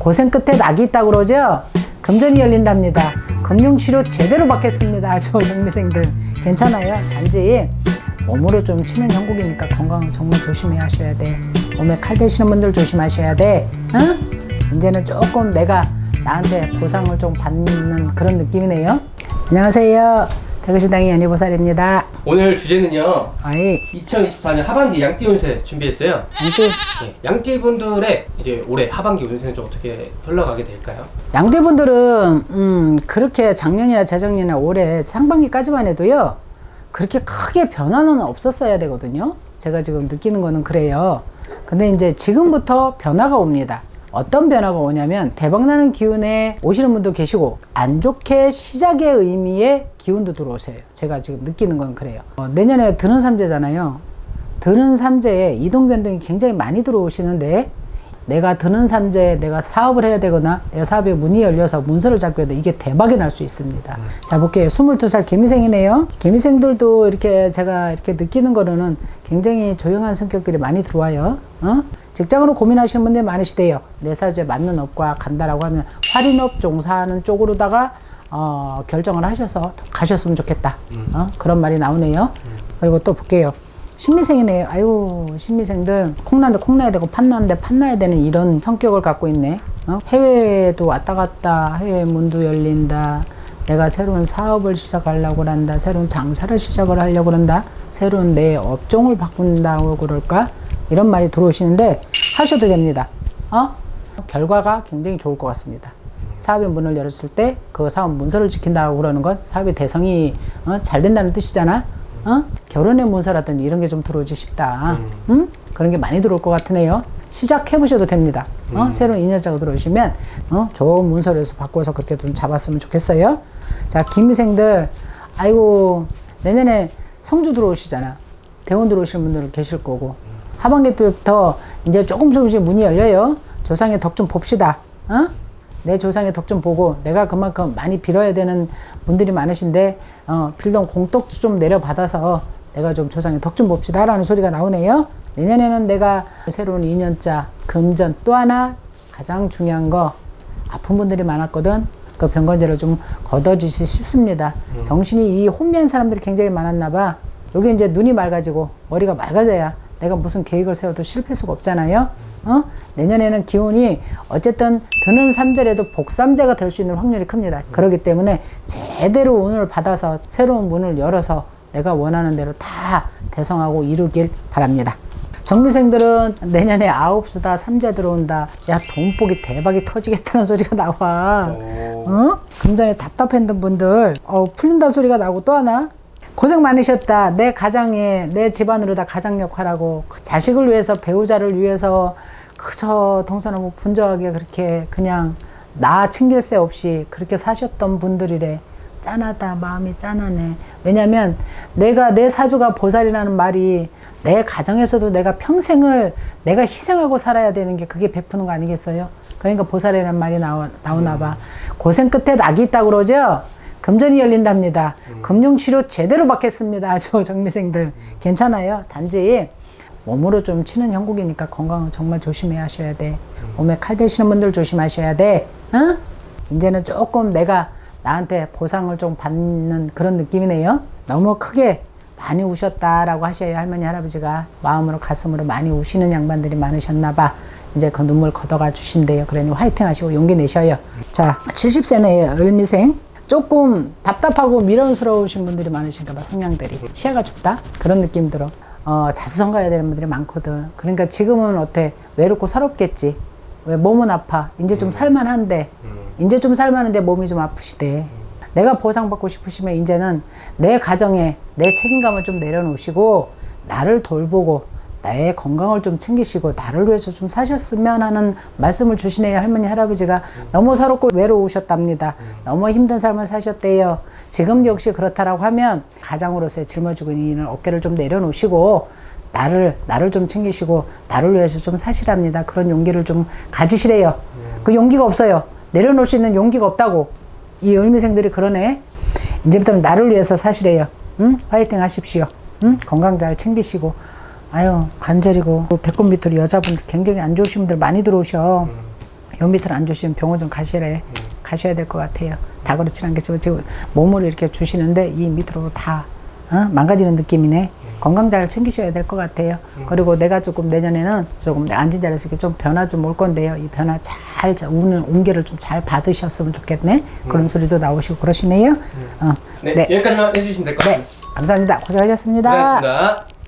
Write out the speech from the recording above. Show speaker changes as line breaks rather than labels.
고생 끝에 낙이 있다 그러죠? 금전이 열린답니다. 금융치료 제대로 받겠습니다. 저 정미생들 괜찮아요. 단지 몸으로 좀 치는 형국이니까 건강 정말 조심히 하셔야 돼. 몸에 칼 대시는 분들 조심하셔야 돼. 응? 이제는 조금 내가 나한테 보상을 좀 받는 그런 느낌이네요. 안녕하세요. 대구시당의 연희보살입니다.
오늘 주제는요.
아이,
2024년 하반기 양띠 운세 준비했어요.
양띠,
네, 양띠 분들의 이제 올해 하반기 운세는 좀 어떻게 흘러가게 될까요?
양대분들은 음, 그렇게 작년이나 재작년이나 올해 상반기까지만 해도요 그렇게 크게 변화는 없었어야 되거든요 제가 지금 느끼는 거는 그래요 근데 이제 지금부터 변화가 옵니다 어떤 변화가 오냐면 대박나는 기운에 오시는 분도 계시고 안 좋게 시작의 의미의 기운도 들어오세요. 제가 지금 느끼는 건 그래요. 어, 내년에 드는 삼재잖아요. 드는 삼재에 이동 변동이 굉장히 많이 들어오시는데 내가 드는 삼재에 내가 사업을 해야 되거나 내 사업에 문이 열려서 문서를 잡게 돼 이게 대박이 날 수 있습니다. 자 볼게요. 22살 개미생이네요. 개미생들도 이렇게 제가 이렇게 느끼는 거로는 굉장히 조용한 성격들이 많이 들어와요. 어? 직장으로 고민하시는 분들이 많으시대요. 내 사주에 맞는 업과 간다라고 하면 할인업 종사하는 쪽으로다가 어, 결정을 하셔서 가셨으면 좋겠다. 어? 그런 말이 나오네요. 그리고 또 볼게요. 신미생이네요. 아유, 신미생들 콩나는데 콩나야 되고 팥나는데 팥나야 되는 이런 성격을 갖고 있네. 어? 해외에도 왔다 갔다 해외 문도 열린다. 내가 새로운 사업을 시작하려고 한다. 새로운 장사를 시작을 하려고 한다. 새로운 내 업종을 바꾼다고 그럴까? 이런 말이 들어오시는데 하셔도 됩니다. 어? 결과가 굉장히 좋을 것 같습니다. 사업의 문을 열었을 때 그 사업 문서를 지킨다고 그러는 건 사업의 대성이 어? 잘 된다는 뜻이잖아. 어? 결혼의 문서라든지 이런 게 좀 들어오지 싶다. 응? 그런 게 많이 들어올 것 같으네요. 시작해 보셔도 됩니다. 어? 새로운 인연자가 들어오시면 어? 좋은 문서를 해서 바꿔서 그렇게 좀 잡았으면 좋겠어요. 자, 김미생들 아이고 내년에 성주 들어오시잖아. 대원 들어오시는 분들 계실 거고 하반기 때부터 이제 조금 조금씩 문이 열려요. 조상의 덕 좀 봅시다. 어? 내 조상의 덕 좀 보고 내가 그만큼 많이 빌어야 되는 분들이 많으신데 어, 빌던 공덕 좀 내려받아서 내가 좀 조상의 덕 좀 봅시다 라는 소리가 나오네요. 내년에는 내가 새로운 2년자 금전 또 하나 가장 중요한 거 아픈 분들이 많았거든. 그 병건제를 좀 걷어주시 싶습니다. 정신이 이 혼미한 사람들이 굉장히 많았나 봐. 여기 이제 눈이 맑아지고 머리가 맑아져야 내가 무슨 계획을 세워도 실패할 수가 없잖아요. 어? 내년에는 기운이 어쨌든 드는 삼재라도 복삼재가 될 수 있는 확률이 큽니다. 그렇기 때문에 제대로 운을 받아서 새로운 문을 열어서 내가 원하는 대로 다 대성하고 이루길 바랍니다. 정미생들은 내년에 아홉 수다 삼재 들어온다. 야 돈복이 대박이 터지겠다는 소리가 나와. 어? 금전에 답답했던 분들 어, 풀린다 소리가 나고 또 하나 고생 많으셨다. 내 가정에 내 집안으로 다 가장 역할하고 그 자식을 위해서 배우자를 위해서 그저 동서남북 분주하게 그렇게 그냥 나 챙길 새 없이 그렇게 사셨던 분들이래. 짠하다 마음이 짠하네. 왜냐면 내가 내 사주가 보살이라는 말이 내 가정에서도 내가 평생을 내가 희생하고 살아야 되는 게 그게 베푸는 거 아니겠어요? 그러니까 보살이라는 말이 나오, 나오나 봐. 고생 끝에 낙이 있다 그러죠? 금전이 열린답니다. 금융치료 제대로 받겠습니다. 저 정미생들. 괜찮아요. 단지 몸으로 좀 치는 형국이니까 건강은 정말 조심히 하셔야 돼. 몸에 칼 대시는 분들 조심하셔야 돼. 응? 이제는 조금 내가 나한테 보상을 좀 받는 그런 느낌이네요. 너무 크게 많이 우셨다라고 하셔야 할머니 할아버지가 마음으로 가슴으로 많이 우시는 양반들이 많으셨나 봐. 이제 그 눈물 걷어가 주신대요. 그러니 화이팅 하시고 용기 내셔요. 자, 70세네 을미생. 조금 답답하고 미련스러우신 분들이 많으신가 봐, 성향들이. 시야가 좁다? 그런 느낌 들어. 어, 자수성 가야 되는 분들이 많거든. 그러니까 지금은 어때? 외롭고 서럽겠지. 왜 몸은 아파. 이제 좀 살만한데. 이제 좀 살만한데 몸이 좀 아프시대. 내가 보상받고 싶으시면 이제는 내 가정에 내 책임감을 좀 내려놓으시고 나를 돌보고 나의 건강을 좀 챙기시고 나를 위해서 좀 사셨으면 하는 말씀을 주시네요 할머니 할아버지가. 너무 서럽고 외로우셨답니다. 너무 힘든 삶을 사셨대요. 지금 역시 그렇다라고 하면 가장으로서의 짊어지고 있는 어깨를 좀 내려놓으시고 나를 나를 좀 챙기시고 나를 위해서 좀 사시랍니다. 그런 용기를 좀 가지시래요. 그 용기가 없어요. 내려놓을 수 있는 용기가 없다고. 이 을미생들이 그러네. 이제부터는 나를 위해서 사시래요. 응? 화이팅 하십시오. 응? 건강 잘 챙기시고 아유 관절이고 배꼽 밑으로 여자분들 굉장히 안 좋으신 분들 많이 들어오셔 요 밑으로 안 주시면 병원 좀 가시래. 가셔야 될 것 같아요. 다 그렇진 않겠지만 지금 몸을 이렇게 주시는데 이 밑으로 다 어? 망가지는 느낌이네. 건강 잘 챙기셔야 될 것 같아요. 그리고 내가 조금 내년에는 조금 내 앉은 자리에서 이렇게 좀 변화 좀 올 건데요. 이 변화 잘, 자- 우는 운계를 좀 잘 받으셨으면 좋겠네. 그런 소리도 나오시고 그러시네요. 어,
네,
네.
여기까지만 해주시면 될 것 같습니다.
감사합니다. 고생하셨습니다.
고생하셨습니다.